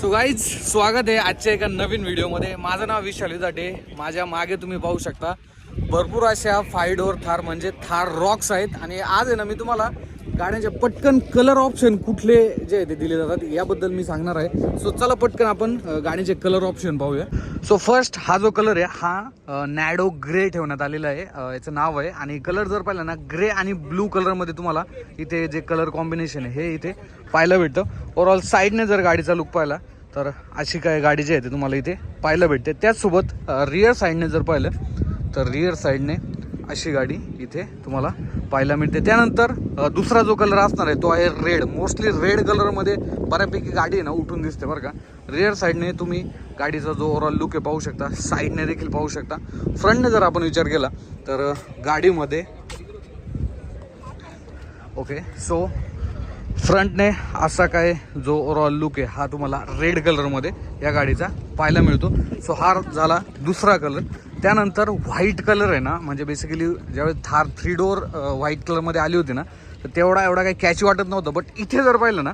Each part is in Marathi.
सो गाईज स्वागत आहे आजच्या एका नवीन व्हिडिओमध्ये. माझं नाव विशाल जाटे माझ्या मागे तुम्ही पाहू शकता. भरपूर अशा फाय डोअर थार म्हणजे थार रॉक्स आहेत. आणि आज आहे ना मी तुम्हाला गाड्यांचे पटकन कलर ऑप्शन कुठले जे आहे ते दिले जातात याबद्दल मी सांगणार आहे. सो चला पटकन आपण अ, गाडीचे कलर ऑप्शन पाहूया. सो फर्स्ट हा जो कलर आहे हा नॅडो ग्रे ठेवण्यात आलेला आहे. याचं नाव आहे. आणि कलर जर पाहिलं ना ग्रे आणि ब्लू कलरमध्ये तुम्हाला इथे जे कलर कॉम्बिनेशन आहे हे इथे पाहायला भेटतं. ओवरऑल साईडने जर गाडीचा लुक पाहिला तर अशी काय गाडी जी आहे ते तुम्हाला इथे पाहायला भेटते. त्याचसोबत रिअर साईडने जर पाहिलं तर रिअर साईडने अशी गाडी इथे तुम्हाला पाहायला मिळते. त्यानंतर दुसरा जो कलर असणार आहे तो आहे रेड मोस्टली रेड कलरमध्ये बऱ्यापैकी गाडी आहे ना उठून दिसते बरं का. रेअर साईडने तुम्ही गाडीचा जो ओव्हरऑल लुक आहे पाहू शकता. साईडने देखील पाहू शकता. फ्रंटने जर आपण विचार केला तर गाडीमध्ये ओके सो फ्रंटने असा काय जो ओव्हरऑल लुक आहे हा तुम्हाला रेड कलरमध्ये या गाडीचा पाहायला मिळतो. सो हा झाला दुसरा कलर त्यानंतर व्हाईट कलर आहे ना म्हणजे बेसिकली ज्यावेळेस थार थ्री डोअर व्हाईट कलरमध्ये आली होती ना तर तेवढा एवढा काही कॅच वाटत नव्हतं. बट इथे जर पाहिलं ना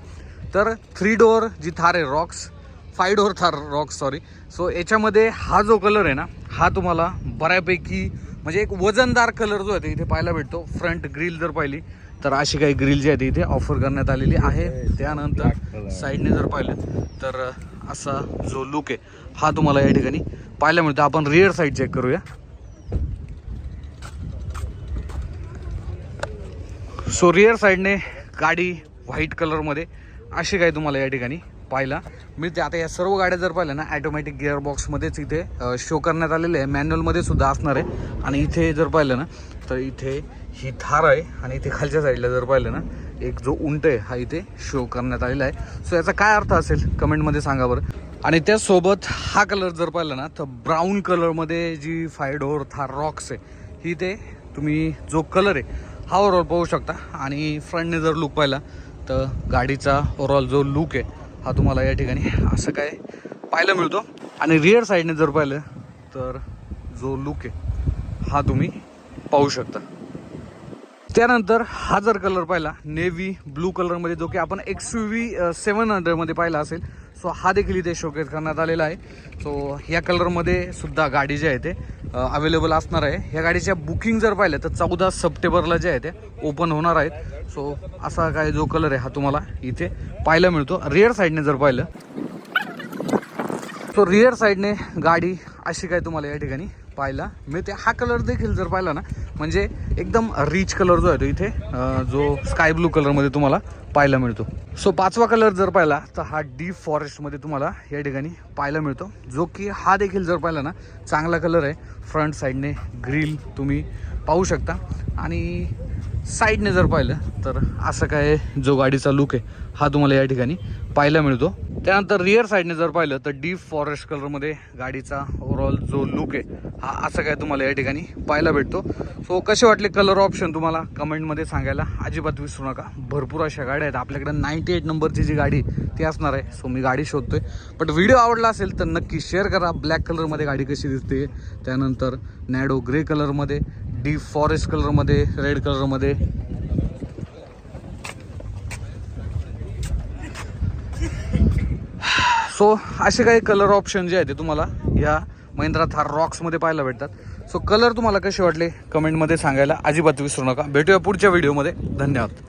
तर थ्री डोअर जी थार आहे Roxx five door Thar Roxx sorry so याच्यामध्ये हा जो कलर आहे ना हा तुम्हाला बऱ्यापैकी म्हणजे एक वजनदार कलर जो आहे ते इथे पाहायला भेटतो. फ्रंट ग्रिल जर पाहिली तर अशी काही ग्रिल जी आहे ती इथे ऑफर करण्यात आलेली आहे. त्यानंतर साईडने जर पाहिलं तर असा जो लुक आहे हा तुम्हाला या ठिकाणी पाहायला मिळतो. आपण रिअर साईड चेक करूया. सो रिअर साईडने गाडी व्हाईट कलरमध्ये अशी काही तुम्हाला या ठिकाणी पाहायला मिळते. आता या सर्व गाड्या जर पाहिल्या ना ॲटोमॅटिक गिअर बॉक्समध्येच इथे शो करण्यात आलेले आहे. मॅन्युअलमध्ये सुद्धा असणार आहे. आणि इथे जर पाहिलं ना तर इथे ही थार आहे आणि इथे खालच्या साईडला जर पाहिलं ना एक जो उंट आहे हा इथे शो करण्यात आलेला आहे. सो याचा काय अर्थ असेल? कमेंटमध्ये सांगा बरं. आणि त्यासोबत हा कलर जर पाहिला ना तर ब्राऊन कलरमध्ये जी फाय डोअर थार रॉक्स आहे ही ते तुम्ही जो कलर आहे हा ओवरऑल पाहू शकता. आणि फ्रंटने जर लुक पाहिला तर गाडीचा ओव्हरऑल जो लुक आहे हा तुम्हाला या ठिकाणी असं काय पाहायला मिळतो. आणि रिअर साईडने जर पाहिलं तर जो लुक आहे हा तुम्ही पाहू शकता. त्यानंतर हा जर कलर पाहिला नेव्ही ब्लू कलरमध्ये जो की आपण एक्स यू व्ही सेवन हंड्रेडमध्ये पाहिला असेल सो हा देखील इथे शोकेस करण्यात आलेला आहे. सो या कलरमध्ये सुद्धा गाडी जी आहे ते अवेलेबल असणार आहे. ह्या गाडीच्या बुकिंग जर पाहिलं तर चौदा सप्टेंबरला जे आहे ते ओपन होणार आहेत. सो असा काय जो कलर आहे हा तुम्हाला इथे पाहायला मिळतो. रिअर साईडने जर पाहिलं सो रिअर साईडने गाडी अशी काय तुम्हाला या ठिकाणी पाहायला मिळते. हा कलर देखील जर पाहिला ना म्हणजे एकदम रिच कलर जो आहे तो इथे जो स्काय ब्लू कलरमध्ये तुम्हाला पाहायला मिळतो. सो पाचवा कलर जर पाहिला तर हा डीप फॉरेस्टमध्ये तुम्हाला या ठिकाणी पाहायला मिळतो. जो की हा देखील जर पाहिला ना चांगला कलर आहे. फ्रंट साईडने ग्रिल तुम्ही पाहू शकता. आणि साईडने जर पाहिलं तर असं काय जो गाडीचा लुक आहे हा तुम्हाला या ठिकाणी पाहायला मिळतो. त्यानंतर रिअर साईडने जर पाहिलं तर डीप फॉरेस्ट कलरमध्ये गाडीचा ओव्हरऑल जो लुक आहे हा असं काय तुम्हाला या ठिकाणी पाहायला भेटतो. सो कसे वाटले कलर ऑप्शन तुम्हाला कमेंटमध्ये सांगायला? अजिबात विसरू नका. भरपूर अशा गाड्या आहेत. आपल्याकडे नाईन्टी एट नंबरची जी गाडी ती असणार आहे. सो मी गाडी शोधतोय. बट व्हिडिओ आवडला असेल तर नक्की शेअर करा. ब्लॅक कलरमध्ये गाडी कशी दिसते. त्यानंतर नॅडो ग्रे कलरमध्ये डीप फॉरेस्ट कलरमध्ये रेड कलरमध्ये सो असे काही कलर ऑप्शन जे आहे ते तुम्हाला या महिंद्रा थार रॉक्समध्ये पाहायला भेटतात. सो कलर तुम्हाला कसे वाटले? कमेंटमध्ये सांगायला अजिबात विसरू नका. भेटूया पुढच्या व्हिडिओमध्ये धन्यवाद.